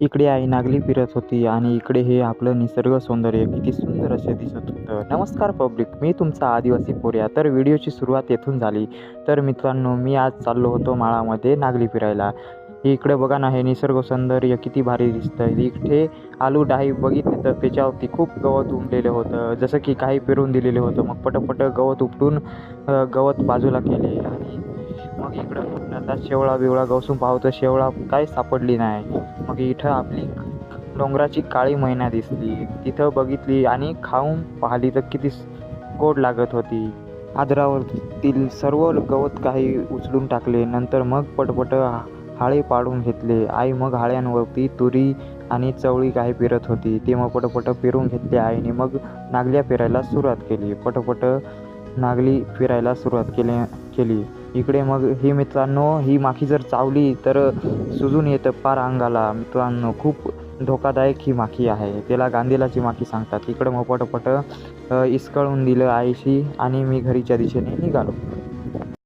इकडे आई नागली फिरत होती आणि इकडे हे आपलं निसर्ग सौंदर्य किती सुंदर असे दिसत होतं. नमस्कार पब्लिक मी तुमचा आदिवासी पोर्या तर व्हिडिओची सुरुवात येथून झाली. तर मित्रांनो मी आज चाललो होतो माळामध्ये नागली फिरायला. इकडे बघा ना हे निसर्ग सौंदर्य किती भारी दिसतं इकडे आलू डाही बघितली तर त्याच्यावरती खूप गवत उमलेलं होतं. जसं की काही पेरून दिलेलं होतं. मग पटपट गवत उपटून गवत बाजूला केले. आणि मग इकडं आता शेवळा बिवळा गवसून पाहतो. शेवळा काय सापडली नाही. मग इथं आपली डोंगराची काळी मैना दिसली. तिथं बघितली आणि खाऊन पाहिली तर किती गोड लागत होती. आदरावरतील सर्व गवत काही उचलून टाकले. नंतर मग पटपट हाळे पाडून घेतले. आई मग हाळ्यांवरती तुरी आणि चवळी काही पेरत होती. ते मग पटपट पिरून घेतले. आईने मग नागल्या फिरायला सुरुवात केली. पटपट नागली फिरायला सुरुवात केली केली. इकडे मग ही मित्रांनो ही माखी जर चावली तर सुजून येतं पार अंगाला. मित्रांनो खूप धोकादायक ही माखी आहे. त्याला गांधीलाची माखी सांगतात. इकडं मग पटपट इसकळून दिलं आईशी आणि मी घरीच्या दिशेने निघालो.